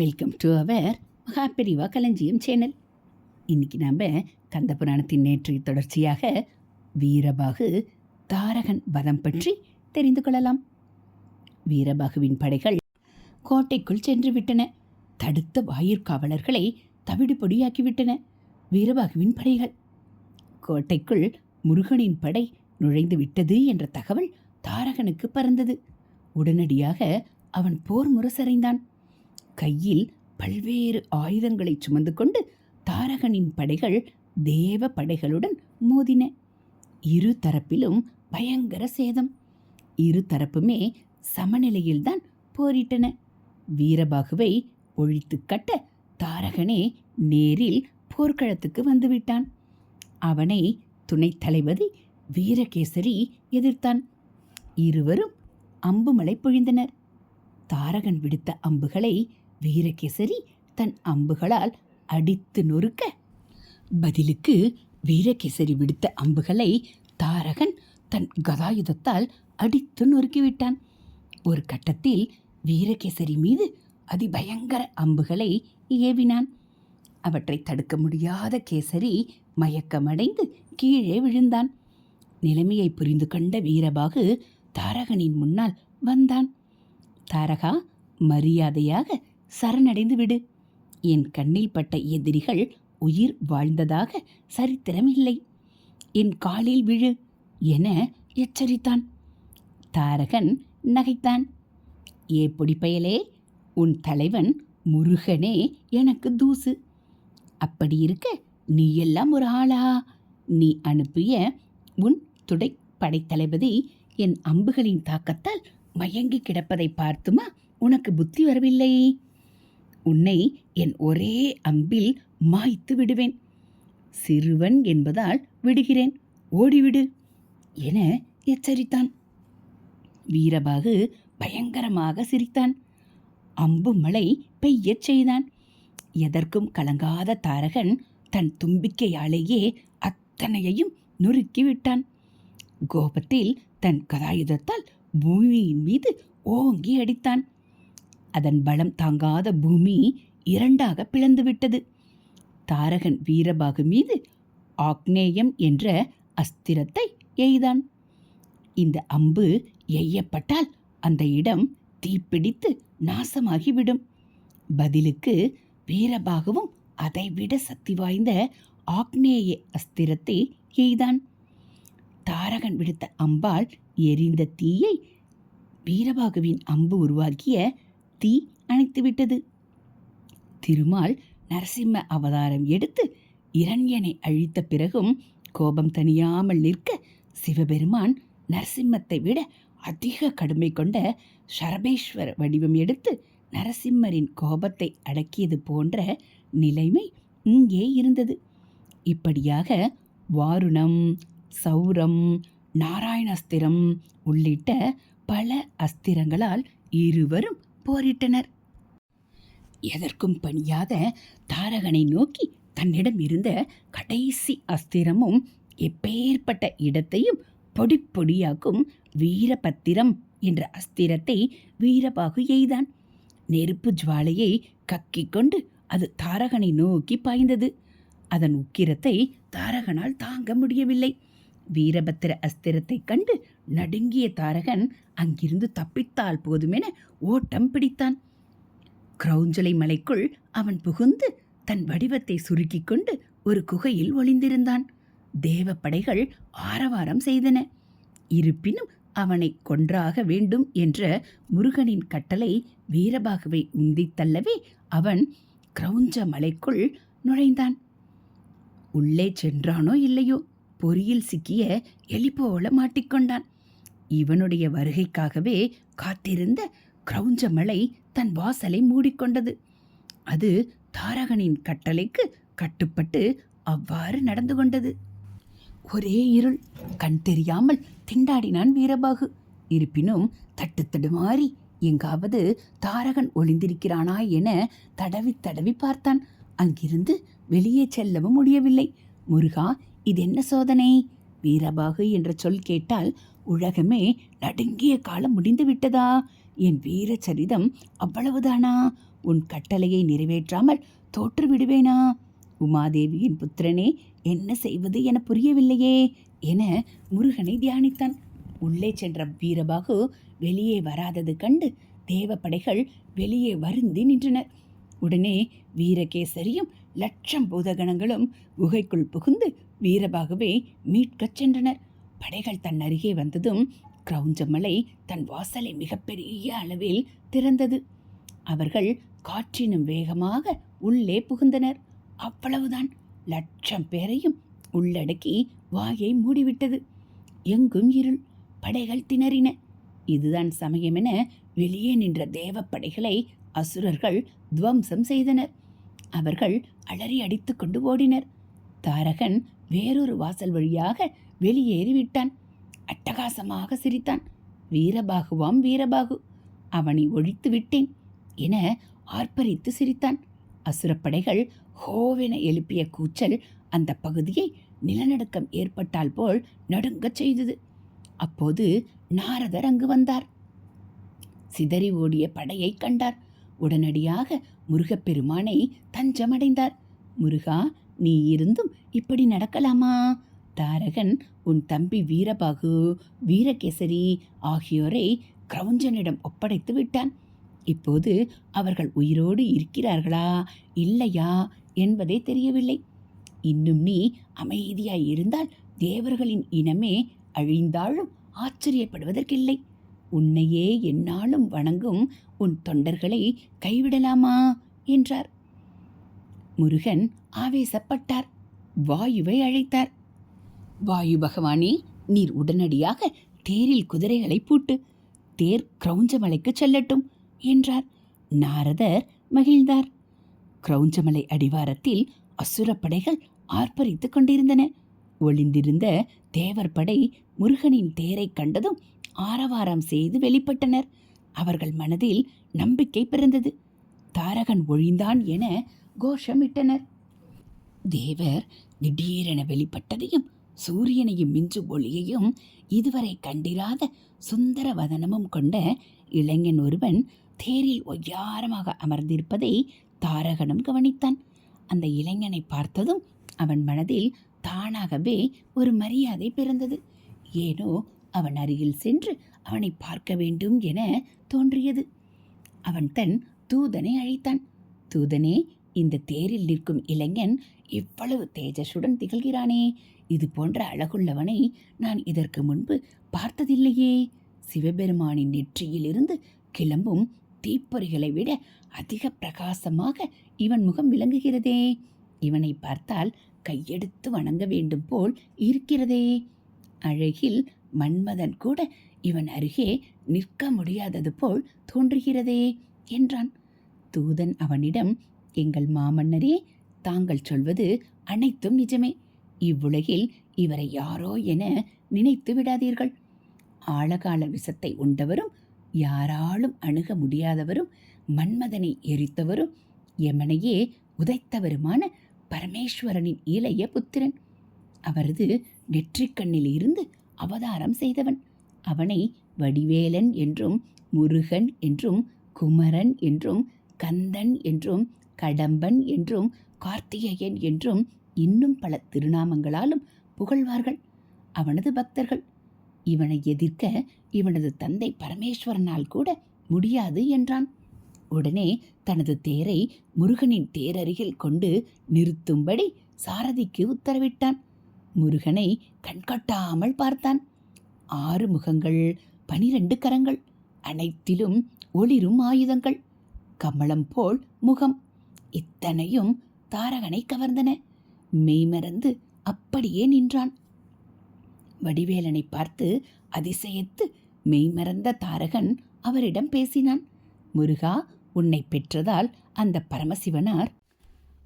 Welcome to our Maha Periyava களஞ்சியம் channel இன்னைக்கு நாம் கந்த புராணத்தின் நேற்றைய தொடர்ச்சியாக வீரபாகு தாரகன் வதம் பற்றி தெரிந்து கொள்ளலாம். வீரபாகுவின் படைகள் கோட்டைக்குள் சென்று விட்டன தடுத்த வாயிற்காவலர்களை தவிடு பொடியாக்கிவிட்டன. வீரபாகுவின் படைகள் கோட்டைக்குள் முருகனின் படை நுழைந்து விட்டது என்ற தகவல் தாரகனுக்கு பறந்தது. உடனடியாக அவன் போர் முரசறைந்தான். கையில் பல்வேறு ஆயுதங்களை சுமந்து கொண்டு தாரகனின் படைகள் தேவ படைகளுடன் மோதின. இரு தரப்பிலும் பயங்கர சேதம். இரு தரப்புமே சமநிலையில்தான் போரிட்டன. வீரபாகுவை ஒழித்து கட்ட தாரகனே நேரில் போர்க்களத்துக்கு வந்துவிட்டான். அவனை துணைத் தளபதி வீரகேசரி எதிர்த்தான். இருவரும் அம்புமலை பொழிந்தனர். தாரகன் விடுத்த அம்புகளை வீரகேசரி தன் அம்புகளால் அடித்து நொறுக்க பதிலுக்கு வீரகேசரி விடுத்த அம்புகளை தாரகன் தன் கதாயுதத்தால் அடித்து நொறுக்கிவிட்டான். ஒரு கட்டத்தில் வீரகேசரி மீது அதிபயங்கர அம்புகளை ஏவினான். அவற்றை தடுக்க முடியாத கேசரி மயக்கமடைந்து கீழே விழுந்தான். நிலைமையை புரிந்து கொண்ட வீரபாகு தாரகனின் முன்னால் வந்தான். தாரகா மரியாதையாக சரணடைந்து விடு. என் கண்ணில் பட்ட எதிரிகள் உயிர் வாழ்ந்ததாக சரித்திரம் இல்லை என் காலில் விழு என எச்சரித்தான். தாரகன் நகைத்தான். ஏ பொடிப்பயலே உன் தலைவன் முருகனே எனக்கு தூசு. அப்படி இருக்க நீ எல்லாம் ஒரு ஆளா? நீ அனுப்பிய உன் துடை படைத்தளபதி என் அம்புகளின் தாக்கத்தால் மயங்கி கிடப்பதை பார்த்துமா? உனக்கு புத்தி வரவில்லை? உன்னை என் ஒரே அம்பில் மாய்த்து விடுவேன். சிறுவன் என்பதால் விடுகிறேன். ஓடிவிடு என எச்சரித்தான். வீரபாகு பயங்கரமாக சிரித்தான். அம்பு மழை பெய்யச் செய்தான். எதற்கும் கலங்காத தாரகன் தன் தும்பிக்கையாலேயே அத்தனையையும் நொறுக்கி விட்டான் கோபத்தில் தன் கதாயுதத்தால் பூமியின் மீது ஓங்கி அடித்தான். அதன் பலம் தாங்காத பூமி இரண்டாக பிளந்து விட்டது தாரகன் வீரபாகு மீது ஆக்னேயம் என்ற அஸ்திரத்தை எய்தான். இந்த அம்பு எய்யப்பட்டால் அந்த இடம் தீப்பிடித்து நாசமாகிவிடும். பதிலுக்கு வீரபாகுவும் அதைவிட சக்தி வாய்ந்த ஆக்னேய அஸ்திரத்தை எய்தான். தாரகன் விடுத்த அம்பால் எரிந்த தீயை வீரபாகுவின் அம்பு உருவாக்கிய தீ அணைத்துவிட்டது திருமால் நரசிம்ம அவதாரம் எடுத்து இரண்யனை அழித்த பிறகும் கோபம் தணியாமல் நிற்க சிவபெருமான் நரசிம்மத்தை விட அதிக கடுமை கொண்ட சரபேஸ்வர வடிவம் எடுத்து நரசிம்மரின் கோபத்தை அடக்கியது போன்ற நிலைமை இங்கே இருந்தது. இப்படியாக வாருணம் சௌரம் நாராயணஸ்திரம் உள்ளிட்ட பல அஸ்திரங்களால் இருவரும் போரிட்டனர். எதற்கும் பணியாத தாரகனை நோக்கி தன்னிடம் இருந்த கடைசி அஸ்திரமும் எப்பேற்பட்ட இடத்தையும் பொடி பொடியாக்கும் வீரபத்திரம் என்ற அஸ்திரத்தை வீரபாகு எய்தான். நெருப்பு ஜுவாலையை கக்கிக் கொண்டு அது தாரகனை நோக்கி பாய்ந்தது. அதன் உக்கிரத்தை தாரகனால் தாங்க முடியவில்லை. வீரபத்திர அஸ்திரத்தைக் கண்டு நடுங்கிய தாரகன் அங்கிருந்து தப்பித்தால் போதுமென ஓட்டம் பிடித்தான். கிரௌஞ்சலை மலைக்குள் அவன் புகுந்து தன் வடிவத்தை சுருக்கிக் கொண்டு ஒரு குகையில் ஒளிந்திருந்தான். தேவப்படைகள் ஆரவாரம் செய்தன. இருப்பினும் அவனை கொன்றாக வேண்டும் என்ற முருகனின் கட்டளை வீரபாகுவை உந்தித் தள்ளவே அவன் கிரௌஞ்ச மலைக்குள் நுழைந்தான். உள்ளே சென்றானோ இல்லையோ? பொறியில் சிக்கிய எலி போல மாட்டிக்கொண்டான் இவனுடைய வருகைக்காகவே காத்திருந்த கிரௌஞ்ச மலை தன் வாசலை மூடிக்கொண்டது அது தாரகனின் கட்டளைக்கு கட்டுப்பட்டு அவ்வாறு நடந்து கொண்டது. ஒரே இருள் கண் தெரியாமல் திண்டாடினான் வீரபாகு. இருப்பினும் தட்டு தடுமாறி எங்காவது தாரகன் ஒளிந்திருக்கிறானா என தடவி தடவி பார்த்தான். அங்கிருந்து வெளியே செல்லவும் முடியவில்லை. முருகா இது என்ன சோதனை? வீரபாகு என்ற சொல் கேட்டால் உலகமே நடுங்கிய காலம் முடிந்து விட்டதா? என் வீர சரிதம் அவ்வளவுதானா? உன் கட்டளையை நிறைவேற்றாமல் தோற்று விடுவேனா? உமாதேவியின் புத்திரனே என்ன செய்வது என புரியவில்லையே என முருகனை தியானித்தான். உள்ளே சென்ற வீரபாகு வெளியே வராதது கண்டு தேவப்படைகள் வெளியே வருந்தி நின்றனர். உடனே வீரகேசரியும் லட்சம் பூதகணங்களும் குகைக்குள் புகுந்து வீரபாகுவை மீட்கச் சென்றனர். படைகள் தன் அருகே வந்ததும் கிரௌஞ்சமலை தன் வாசலை மிகப்பெரிய அளவில் திறந்தது. அவர்கள் காற்றினும் வேகமாக உள்ளே புகுந்தனர். அவ்வளவுதான். லட்சம் பேரையும் உள்ளடக்கி வாயை மூடிவிட்டது. எங்கும் இருள். படைகள் திணறின. இதுதான் சமயமென வெளியே நின்ற தேவப்படைகளை அசுரர்கள் துவம்சம் செய்தனர். அவர்கள் அலறி அடித்துக்கொண்டு ஓடினர். தாரகன் வேறொரு வாசல் வழியாக வெளியேறிவிட்டான். அட்டகாசமாக சிரித்தான். வீரபாகுவாம் வீரபாகு அவனை ஒழித்து விட்டேன் என ஆர்ப்பரித்து சிரித்தான். அசுரப்படைகள் ஹோவென எழுப்பிய கூச்சல் அந்த பகுதியை நிலநடுக்கம் ஏற்பட்டால் போல் நடுங்கச் செய்தது. அப்போது நாரதர் அங்கு வந்தார். சிதறி ஓடிய படையை கண்டார். உடனடியாக முருகப்பெருமானை தஞ்சமடைந்தார். முருகா நீ இருந்தும் இப்படி நடக்கலாமா? தாரகன் உன் தம்பி வீரபாகு வீரகேசரி ஆகியோரை கிரௌஞ்சனிடம் ஒப்படைத்து விட்டான். இப்போது அவர்கள் உயிரோடு இருக்கிறார்களா? இல்லையா என்பதே தெரியவில்லை. இன்னும் நீ அமைதியாய் இருந்தால் தேவர்களின் இனமே அழிந்தாலும் ஆச்சரியப்படுவதற்கில்லை. உன்னையே எந்நாளும் வணங்கும் உன் தொண்டர்களை கைவிடலாமா? என்றார். முருகன் ஆவேசப்பட்டார். வாயுவை அழைத்தார். வாயு பகவானே நீர் உடனடியாக தேரில் குதிரைகளை பூட்டு தேர் கிரௌஞ்சமலைக்கு செல்லட்டும் என்றார். நாரதர் மகிழ்ந்தார். கிரௌஞ்சமலை அடிவாரத்தில் அசுரப்படைகள் ஆர்ப்பரித்துக் கொண்டிருந்தன. ஒளிந்திருந்த தேவர் படை முருகனின் தேரைக் கண்டதும் ஆரவாரம் செய்து வெளிப்பட்டனர். அவர்கள் மனதில் நம்பிக்கை பிறந்தது. தாரகன் ஒழிந்தான் என கோஷமிட்டனர். தேவர் திடீரென வெளிப்பட்டதையும் சூரியனையும் மிஞ்சு ஒளியையும் இதுவரை கண்டிராத சுந்தர வதனமும் கொண்ட இளைஞன் ஒருவன் தேரில் ஒய்யாரமாக அமர்ந்திருப்பதை தாரகனும் கவனித்தான். அந்த இளைஞனை பார்த்ததும் அவன் மனதில் தானாகவே ஒரு மரியாதை பிறந்தது. ஏனோ அவன் அருகில் சென்று அவனை பார்க்க வேண்டும் என தோன்றியது. அவன் தன் தூதனை அழைத்தான். தூதனே இந்த தேரில் நிற்கும் இளைஞன் இவ்வளவு தேஜஸுடன் திகழ்கிறானே. இது போன்ற அழகுள்ளவனை நான் இதற்கு முன்பு பார்த்ததில்லையே. சிவபெருமானின் நெற்றியிலிருந்து கிளம்பும் தீப்பொறிகளை விட அதிக பிரகாசமாக இவன் முகம் விளங்குகிறதே. இவனை பார்த்தால் கையெடுத்து வணங்க வேண்டும் போல் இருக்கிறதே. அழகில் மன்மதன் கூட இவன் அருகே நிற்க முடியாதது போல் தோன்றுகிறதே என்றான். தூதன் அவனிடம் எங்கள் மாமன்னரே தாங்கள் சொல்வது அனைத்தும் நிஜமே. இவ்வுலகில் இவரை யாரோ என நினைத்து விடாதீர்கள். ஆழகால விஷத்தை உண்டவரும் யாராலும் அணுக முடியாதவரும் மன்மதனை எரித்தவரும் யமனையே உதைத்தவருமான பரமேஸ்வரனின் இளைய புத்திரன். அவரது நெற்றிக்கண்ணில் இருந்து அவதாரம் செய்தவன். அவனை வடிவேலன் என்றும் முருகன் என்றும் குமரன் என்றும் கந்தன் என்றும் கடம்பன் என்றும் கார்த்திகேயன் என்றும் இன்னும் பல திருநாமங்களாலும் புகழ்வார்கள். அவனது பக்தர்கள். இவனை எதிர்க்க இவனது தந்தை பரமேஸ்வரனால் கூட முடியாது என்றான். உடனே தனது தேரை முருகனின் தேரருகில் கொண்டு நிறுத்தும்படி சாரதிக்கு உத்தரவிட்டான். முருகனை கண்கட்டாமல் பார்த்தான். ஆறு முகங்கள் பனிரெண்டு கரங்கள் அனைத்திலும் ஒளிரும் ஆயுதங்கள். கமலம் போல் முகம். இத்தனையும் தாரகனை கவர்ந்தன. மெய்மறந்து அப்படியே நின்றான். வடிவேலனை பார்த்து அதிசயித்து மெய்மறந்த தாரகன் அவரிடம் பேசினான். முருகா உன்னை பெற்றதால் அந்த பரமசிவனார்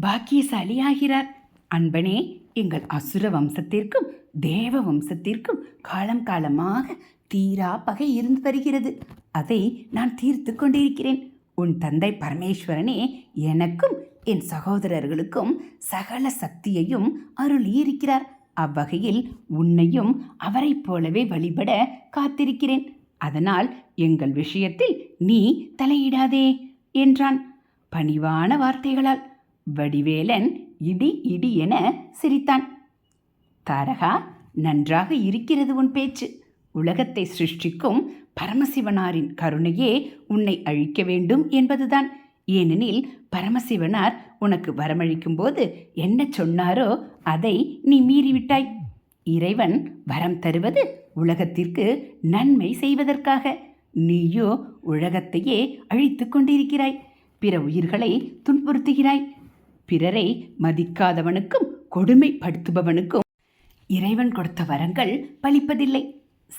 பாக்கியசாலி ஆகிறார் அன்பனே எங்கள் அசுர வம்சத்திற்கும் தேவ வம்சத்திற்கும் காலம் காலமாக தீரா பகை இருந்து வருகிறது. அதை நான் தீர்த்து கொண்டிருக்கிறேன். உன் தந்தை பரமேஸ்வரனே எனக்கும் என் சகோதரர்களுக்கும் சகல சக்தியையும் அருளியிருக்கிறார். அவ்வகையில் உன்னையும் அவரைப் போலவே வழிபட காத்திருக்கிறேன். அதனால் எங்கள் விஷயத்தில் நீ தலையிடாதே என்றான். பணிவான வார்த்தைகளால் வடிவேலன் இடி இடி என சிரித்தான். தாரகா நன்றாக இருக்கிறது உன் பேச்சு. உலகத்தை சிருஷ்டிக்கும் பரமசிவனாரின் கருணையே உன்னை அழிக்க வேண்டும் என்பதுதான். ஏனெனில் பரமசிவனார் உனக்கு வரமளிக்கும் போது என்ன சொன்னாரோ அதை நீ மீறிவிட்டாய். இறைவன் வரம் தருவது உலகத்திற்கு நன்மை செய்வதற்காக. நீயோ உலகத்தையே அழித்துக் கொண்டிருக்கிறாய். பிற உயிர்களை துன்புறுத்துகிறாய். பிறரை மதிக்காதவனுக்கும் கொடுமைப்படுத்துபவனுக்கும் இறைவன் கொடுத்த வரங்கள் பலிப்பதில்லை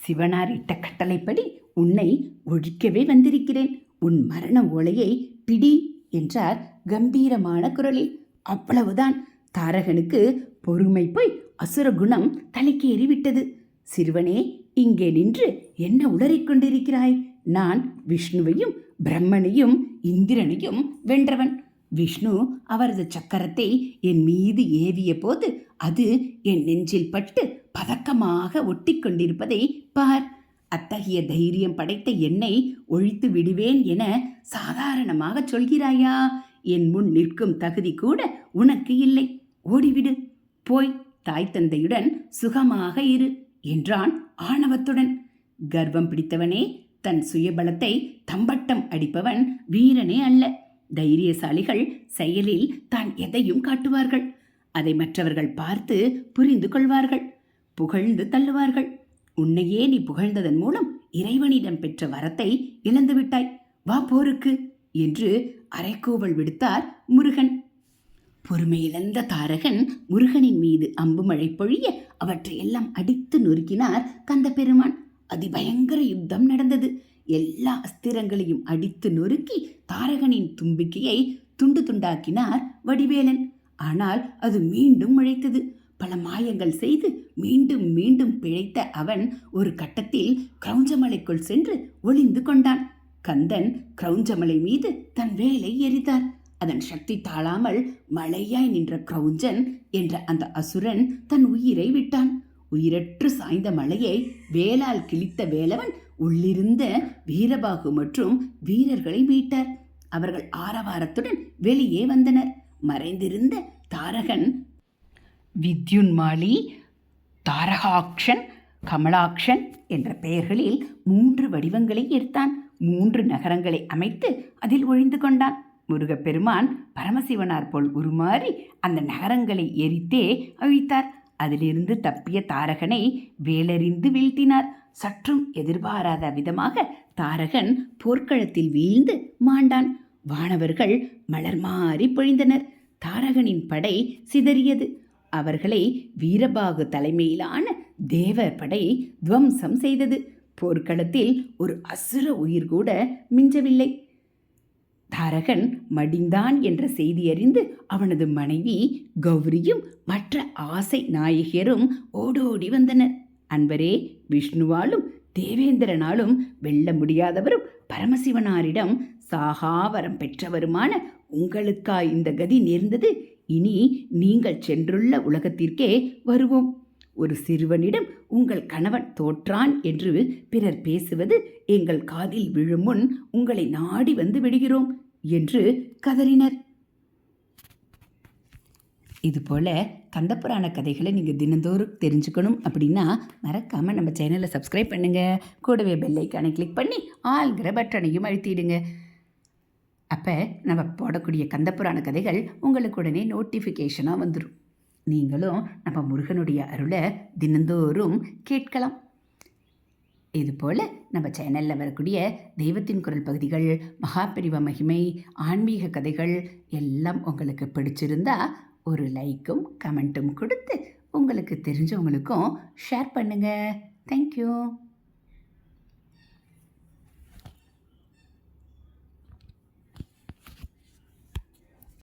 சிவனார் இட்ட கட்டளைப்படி உன்னை ஒழிக்கவே வந்திருக்கிறேன். உன் மரண ஓலையை பிடி என்றார் கம்பீரமான குரலில். அவ்வளவுதான். தாரகனுக்கு பொறுமை போய் அசுர குணம் தலைக்கேறி சிறுவனே இங்கே நின்று என்ன உளறிக் கொண்டிருக்கிறாய்? நான் விஷ்ணுவையும் பிரம்மனையும் இந்திரனையும் வென்றவன். விஷ்ணு அவரது சக்கரத்தை என் மீது ஏவிய போது அது என் நெஞ்சில் பட்டு பதக்கமாக ஒட்டி கொண்டிருப்பதை பார். அத்தகைய தைரியம் படைத்த என்னை ஒழித்து விடுவேன் என சாதாரணமாக சொல்கிறாயா? என் முன் நிற்கும் தகுதி கூட உனக்கு இல்லை. ஓடிவிடு. போய் தாய் தந்தையுடன் சுகமாக இரு என்றான் ஆணவத்துடன். கர்வம் பிடித்தவனே தன் சுயபலத்தை தம்பட்டம் அடிப்பவன் வீரனே அல்ல. தைரியசாலிகள் செயலில் தான் எதையும் காட்டுவார்கள். அதை மற்றவர்கள் பார்த்து புரிந்து கொள்வார்கள். புகழ்ந்து தள்ளுவார்கள். உன்னையே நீ புகழ்ந்ததன் மூலம் இறைவனிடம் பெற்ற வரத்தை இழந்துவிட்டாய் வா போருக்கு என்று அரைக்கோவல் விடுத்தார் முருகன். பொறுமையிழந்த தாரகன் முருகனின் மீது அம்பு மழை பொழிய அவற்றையெல்லாம் அடித்து நொறுக்கினார் கந்த பெருமான் அதிபயங்கர யுத்தம் நடந்தது. எல்லா அஸ்திரங்களையும் அடித்து நொறுக்கி தாரகனின் தும்பிக்கையை துண்டு துண்டாக்கினார் வடிவேலன். ஆனால் அது மீண்டும் முளைத்தது. பல மாயங்கள் செய்து மீண்டும் மீண்டும் பிழைத்த அவன் ஒரு கட்டத்தில் கிரௌஞ்சமலைக்குள் சென்று ஒளிந்து கொண்டான். கந்தன் கிரௌஞ்சமலை மீது தன் வேலை எரித்தார் அதன் சக்தி தாழாமல் மலையாய் நின்ற கிரௌஞ்சன் என்ற அந்த அசுரன் தன் உயிரை விட்டான். உயிரற்று சாய்ந்த மலையை வேலால் கிழித்த வேலவன் உள்ளிருந்த வீரபாகு மற்றும் வீரர்களை மீட்டார். அவர்கள் ஆரவாரத்துடன் வெளியே வந்தனர். மறைந்திருந்த தாரகன் வித்யுன்மாலி தாரகாக்ஷன் கமலாக்ஷன் என்ற பெயர்களில் மூன்று வடிவங்களை எடுத்தான் மூன்று நகரங்களை அமைத்து அதில் ஒழிந்து கொண்டான். முருகப்பெருமான் பரமசிவனார் போல் உருமாறி அந்த நகரங்களை எரித்தே அழித்தார் அதிலிருந்து தப்பிய தாரகனை வேலறிந்து வீழ்த்தினார். சற்றும் எதிர்பாராத விதமாக தாரகன் போர்க்களத்தில் வீழ்ந்து மாண்டான். வானவர்கள் மலர் மாறி பொழிந்தனர். தாரகனின் படை சிதறியது. அவர்களை வீரபாகு தலைமையிலான தேவர் படை துவம்சம் செய்தது. போர்க்களத்தில் ஒரு அசுர உயிர் கூட மிஞ்சவில்லை. தாரகன் மடிந்தான் என்ற செய்தி அறிந்து அவனது மனைவி கௌரியும் மற்ற ஆசை நாயகியரும் ஓடோடி வந்தனர். அன்பரே விஷ்ணுவாலும் தேவேந்திரனாலும் வெல்ல முடியாதவரும் பரமசிவனாரிடம் சாகாவரம் பெற்றவருமான உங்களுக்கா இந்த கதி நேர்ந்தது. இனி நீங்கள் சென்றுள்ள உலகத்திற்கே வருவோம். ஒரு சிறுவனிடம் உங்கள் கணவன் தோற்றான் என்று பிறர் பேசுவது எங்கள் காதில் விழும் முன் உங்களை நாடி வந்து விடுகிறோம் என்று கதறினர். இதுபோல் கந்தப்புராண கதைகளை நீங்கள் தினந்தோறும் தெரிஞ்சுக்கணும் அப்படின்னா மறக்காமல் நம்ம சேனலை சப்ஸ்கிரைப் பண்ணுங்கள் கூடவே பெல்லைக்கானை கிளிக் பண்ணி ஆள்கிற பட்டனையும் அழுத்திடுங்க. அப்போ நம்ம போடக்கூடிய கந்தப்புராண கதைகள் உங்களுக்கு உடனே நோட்டிஃபிகேஷனாக வந்துடும் நீங்களும் நம்ம முருகனுடைய அருளை தினந்தோறும் கேட்கலாம். இதுபோல் நம்ம சேனலில் வரக்கூடிய தெய்வத்தின் குரல் பகுதிகள் மகாபிரிவ மகிமை ஆன்மீக கதைகள் எல்லாம் உங்களுக்கு பிடிச்சிருந்தா ஒரு லைக்கும் கமெண்ட்டும் கொடுத்து உங்களுக்கு தெரிஞ்சவங்களுக்கும் ஷேர் பண்ணுங்கள் தேங்க்யூ